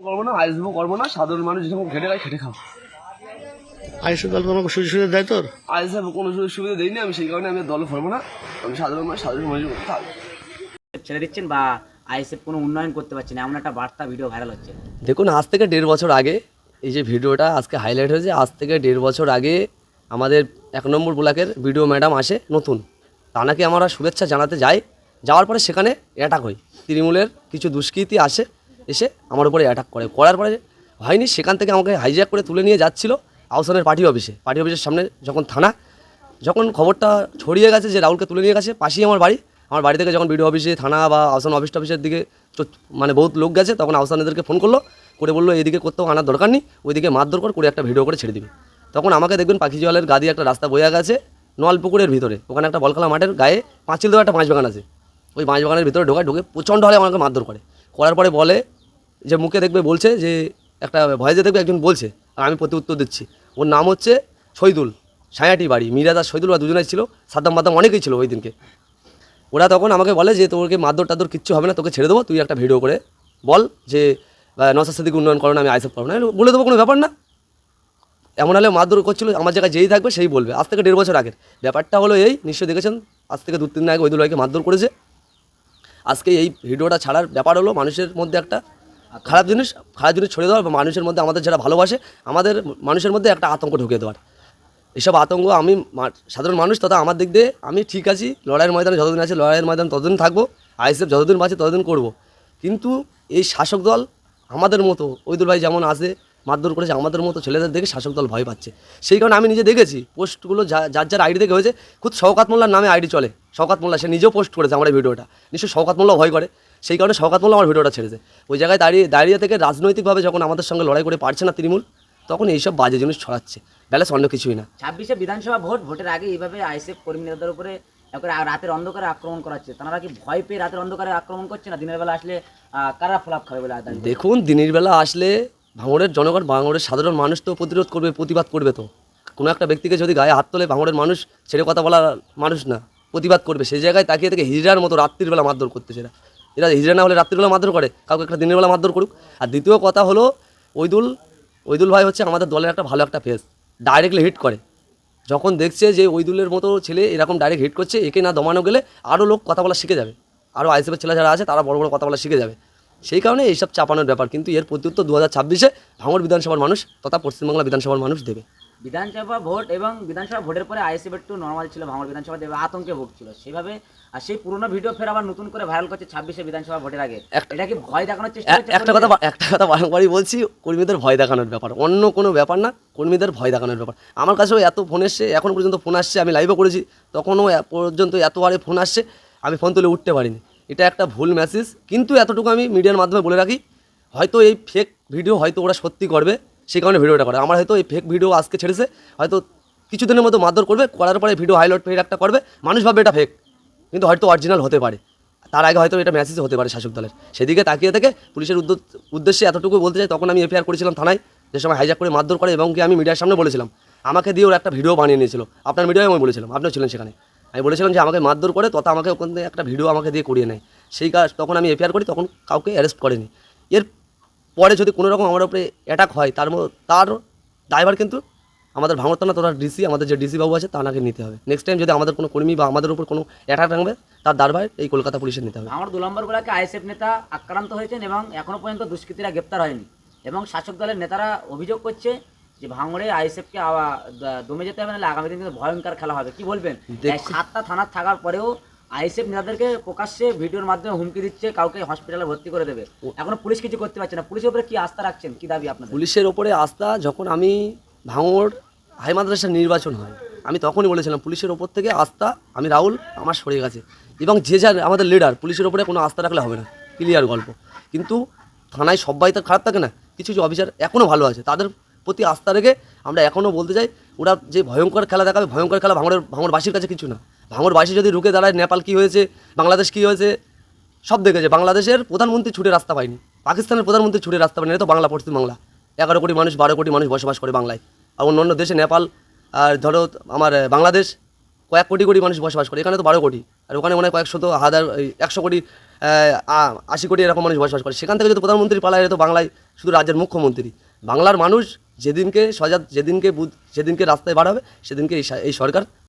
করব না আইসবো করব না সাধারণ মানুষ যখন খেটে খায় খেটে খাও। আইসি দল তোমাকে সুযোগ সুবিধা দেয় তোর? আইসব কোনো সুযোগ সুবিধা দিইনি আমি সেই কারণে আমি দল করব না। আমি সাধারণ মানুষ সাধারণ মানুষ থাকব ছেড়ে দিচ্ছেন বা আইএসএফ কোনো উন্নয়ন করতে পারছে না এমন একটা বার্তা ভিডিও ভাইরাল হচ্ছে। দেখুন আজ থেকে দেড় বছর আগে এই যে ভিডিওটা আজকে হাইলাইট হয়েছে আজ থেকে দেড় বছর আগে আমাদের এক নম্বর ব্লকের ভিডিও ম্যাডাম আসে নতুন। তানাকে আমরা শুভেচ্ছা জানাতে যাই যাওয়ার পরে সেখানে অ্যাটাক হই তৃণমূলের কিছু দুষ্কৃতী আসে এসে আমার উপরে অ্যাটাক করে। করার পরে হয়নি, সেখান থেকে আমাকে হাইজ্যাক করে তুলে নিয়ে যাচ্ছিল আউসানের পার্টি অফিসে পার্টি অফিসের সামনে যখন থানা, যখন খবরটা ছড়িয়ে গেছে যে রাহুলকে তুলে নিয়ে গেছে, পাশেই আমার বাড়ি। আমার বাড়ি থেকে যখন বিডিও অফিসে থানা বা আহসান অফিস টফিসের দিকে মানে বহুত লোক গেছে, তখন আহসান এদেরকে ফোন করল, করে বলল, এদিকে করতেও আনার দরকার নেই, ওইদিকে মারধর কর, করে একটা ভিডিও করে ছেড়ে দিবি। তখন আমাকে দেখবেন পাখি জলের গা দিয়ে একটা রাস্তা বয়ে গেছে নোয়ালপুকুরের ভিতরে। ওখানে একটা বলখেলা মাঠের গায়ে পাঁচিল দেওয়া একটা মাছ বাগান আছে। ওই মাছ বাগানের ভিতরে ঢোকায়, ঢুকে প্রচণ্ড হলে আমাকে মারধর করে। করার পরে বলে যে মুখে দেখবে বলছে যে একটা ভয়েসে দেখবে একজন বলছে, আর আমি প্রতি উত্তর দিচ্ছি। ওর নাম হচ্ছে শহীদুল ছায়াটি বাড়ি মিরাজ আর শহীদুল বা দুজনেই ছিল, সাদ্দাম বাদাম অনেকেই ছিল ওই দিনকে। ওরা তখন আমাকে বলে যে তোকে মাদর টাদর কিচ্ছু হবে না, তোকে ছেড়ে দেবো, তুই একটা ভিডিও করে বল যে নসার সাদিকে উন্নয়ন করো না, আমি আইসেপ করব না। বলে দেবো, কোনো ব্যাপার না। এমন হলে মারধর করছিল, আমার জায়গায় যেই থাকবে সেই বলবে। আজ থেকে দেড় বছর আগের ব্যাপারটা হলো এই, নিশ্চয়ই দেখেছেন, আজ থেকে দু তিন দিন আগে ওইদুল ভাইকে মারধর করেছে। আজকে এই ভিডিওটা ছাড়ার ব্যাপার হলো, মানুষের মধ্যে একটা খারাপ জিনিস খারাপ জিনিস ছড়িয়ে দেওয়ার মানুষের মধ্যে আমাদের যারা ভালোবাসে, আমাদের মানুষের মধ্যে একটা আতঙ্ক ঢুকিয়ে দেওয়ার। এসব আতঙ্ক আমি সাধারণ মানুষ, তথা আমার দিক দিয়ে আমি ঠিক আছি, লড়াইয়ের ময়দানে যতদিন আছে, লড়াইয়ের ময়দানে ততদিন থাকব, আইএসএফ যতদিন বাঁচে ততদিন করব। কিন্তু এই শাসক দল আমাদের মতো, ওইদুল ভাই যেমন আসে মারধর করেছে, আমাদের মতো ছেলেদের দেখে শাসক দল ভয় পাচ্ছে। সেই কারণে আমি নিজে দেখেছি, পোস্টগুলো যা- যার যার আইডি থেকে হয়েছে খুদ শওকাত মোল্লার নামে আইডি চলে। শওকাত মোল্লা, সে নিজেও পোস্ট করেছে আমার এই ভিডিওটা। নিশ্চয়ই শওকাত মোল্লা ভয় করে। সেই কারণে শওকাত মোল্লা আমার ভিডিওটা ছেড়েছে। ওই জায়গায় দাঁড়িয়ে দাঁড়িয়ে থেকে রাজনৈতিকভাবে যখন আমাদের সঙ্গে লড়াই করে পারছে না তৃণমূল তখন এইসব বাজে জিনিস ছড়াচ্ছে। ব্যালেন্স অন্য কিছুই না। ছাব্বিশে বিধানসভা ভোট ভোটের আগে এইভাবে আইএসএফ কর্মী নেতাদের উপরে একবারে রাতের অন্ধকারে আক্রমণ করাচ্ছে। তারা কি ভয় পেয়ে রাতের অন্ধকারে আক্রমণ করছে না? দিনের বেলা আসলে কারা ফলাপ খাবে বলে দেখুন দিনের বেলা আসলে ভাঙড়ের জনগণ ভাঙড়ের সাধারণ মানুষ তো প্রতিরোধ করবে প্রতিবাদ করবে তো। কোনো একটা ব্যক্তিকে যদি গায়ে হাত তোলে ভাঙড়ের মানুষ ছেড়ে কথা বলা মানুষ না প্রতিবাদ করবে। সেই জায়গায় তাকিয়ে থেকে হিজড়ার মতো রাত্রির বেলা মারধর করতেছে এরা। এরা হিজড়া না হলে রাত্রিবেলা মারধর করে, কাউকে একটা দিনের বেলা মারধর করুক। আর দ্বিতীয় কথা হলো, ওইদুল ওইদুল ভাই হচ্ছে আমাদের দলের একটা ভালো একটা ফেস ডাইরেক্টলি হিট করে। যখন দেখছে যে ওইদুলের মতো ছেলে এরকম ডাইরেক্ট হিট করছে, একে না দমানো গেলে আরও লোক কথা বলা শিখে যাবে। আরও আইসিএফের ছেলে যারা আছে, তারা বড় বড় কথা বলা শিখে যাবে। সেই কারণে এইসব চাপানোর ব্যাপার। কিন্তু এর প্রত্যুত্তর দু হাজার ছাব্বিশে ভাঙড় বিধানসভার মানুষ তথা পশ্চিমবাংলা বিধানসভার মানুষ দেবে। বিধানসভা ভোট এবং বিধানসভা ভোটের পরে আইএসএফ একটু নর্মাল ছিল ভাঙড় বিধানসভা আতঙ্কে ভুগছিল। সেভাবে আর সেই পুরোনো ভিডিও ফের আবার নতুন করে ভাইরাল করছে ছাব্বিশে বিধানসভা ভোটের আগে। এটা কি ভয় দেখানোর চেষ্টা একটা কথা একটা কথা বারংবারই বলছি কর্মীদের ভয় দেখানোর ব্যাপার। অন্য কোনো ব্যাপার না কর্মীদের ভয় দেখানোর ব্যাপার। আমার কাছেও এত ফোন এসছে এখন পর্যন্ত ফোন আসছে আমি লাইভও করেছি তখনও পর্যন্ত এত বারে ফোন আসছে আমি ফোন তুলে উঠতে পারিনি। এটা একটা ভুল মেসেজ কিন্তু এতটুকু আমি মিডিয়ার মাধ্যমে বলে রাখি হয়তো এই ফেক ভিডিও হয়তো ওরা সত্যি করবে। সেই কারণে ভিডিওটা করে। আমার হয়তো এই ফেক ভিডিও আজকে ছেড়েছে, হয়তো কিছুদিনের মতো মারধর করবে, করার পরে ভিডিও হাইলাইট ফের একটা করবে। মানুষ ভাবে এটা ফেক কিন্তু হয়তো অরিজিনাল হতে পারে। তার আগে হয়তো এটা মেসেজ হতে পারে শাসক দলের। সেদিকে তাকিয়ে থেকে পুলিশের উদ্দেশ্যে এতটুকু বলতে চাই, তখন আমি এফআইআর করেছিলাম থানায়, যে সময় হাইজাক করে, মারধর করে, এবং কি আমি মিডিয়ার সামনে বলেছিলাম। আমাকে দিয়ে ওর একটা ভিডিও বানিয়ে নিয়েছিল। আপনার মিডিয়ায় আমি বলেছিলাম, আপনিও ছিলেন সেখানে। আমি বলেছিলাম যে আমাকে মারধর করে, তথা আমাকে ওখান থেকে একটা ভিডিও আমাকে দিয়ে করিয়ে নেয়। সেই কাজ তখন আমি এফআইআর করি, তখন কাউকে অ্যারেস্ট করেনি। এর পরে যদি কোনো রকম আমার উপরে অ্যাটাক হয় তার তার ড্রাইভার কিন্তু আমাদের ভাঙরতানা তোরা ডিসি আমাদের যে ডিসি বাবু আছে তাকে নিতে হবে। নেক্সট টাইম যদি আমাদের কোনো কর্মী বা আমাদের উপর কোনো অ্যাটাক থাকবে তার দায়ভার এই কলকাতা পুলিশের নিতে হবে। আমার দু নম্বর ব্লকে আইএসএফ নেতা আক্রান্ত হয়েছেন এবং এখনও পর্যন্ত দুষ্কৃতীরা গ্রেপ্তার হয়নি। এবং শাসক দলের নেতারা অভিযোগ করছে যে ভাঙড়ে আইএসএফকে দমে যেতে হবে নাহলে আগামী দিন কিন্তু ভয়ঙ্কর খেলা হবে। কি বলবেন? সাতটা থানা থাকার পরেও আইএসএফ নেতাদেরকে প্রকাশ্যে ভিডিওর মাধ্যমে হুমকি দিচ্ছে কাউকে হসপিটালে ভর্তি করে দেবে। এখনও পুলিশ কিছু করতে পারছে না। পুলিশের উপরে কি আস্থা রাখছেন? কি দাবি আপনাদের? পুলিশের ওপরে আস্থা যখন আমি ভাঙড় হাই মাদ্রাসার নির্বাচন হয় আমি তখনই বলেছিলাম পুলিশের ওপর থেকে আস্থা আমি রাহুল আমার সরে গেছে। এবং যে যার আমাদের লিডার পুলিশের ওপরে কোনো আস্থা রাখলে হবে না। ক্লিয়ার গল্প। কিন্তু থানায় সবাই তো খারাপ থাকে না। কিছু কিছু অফিসার এখনও ভালো আছে। তাদের প্রতি আস্থা রেখে আমরা এখনও বলতে চাই ওরা যে ভয়ঙ্কর খেলা দেখাবে ভয়ঙ্কর খেলা ভাঙড়ের ভাঙড়বাসীর কাছে কিছু না। ভাঙড়বাসী যদি রুখে দাঁড়ায়, নেপাল কী হয়েছে, বাংলাদেশ কী হয়েছে, সব দেখেছে। বাংলাদেশের প্রধানমন্ত্রী ছুটে রাস্তা পায়নি। পাকিস্তানের প্রধানমন্ত্রী ছুটে রাস্তা পায়নি তো বাংলা, পশ্চিম বাংলা। এগারো কোটি মানুষ, বারো কোটি মানুষ বসবাস করে বাংলায়। আর অন্য অন্য দেশে, নেপাল, আর ধরো, আমার বাংলাদেশ, কয়েক কোটি কোটি মানুষ বসবাস করে। এখানে তো বারো কোটি। আর ওখানে মনে হয় কয়েকশো তো হাজার একশো কোটি আশি কোটি এরকম মানুষ বসবাস করে। সেখান থেকে যদি প্রধানমন্ত্রী পালায় তো বাংলায় শুধু রাজ্যের মুখ্যমন্ত্রী। বাংলার মানুষ যেদিনকে সজাগ, যেদিনকে বুধ, যেদিনকে রাস্তায় বার হবে, সেদিনকে এই সরকার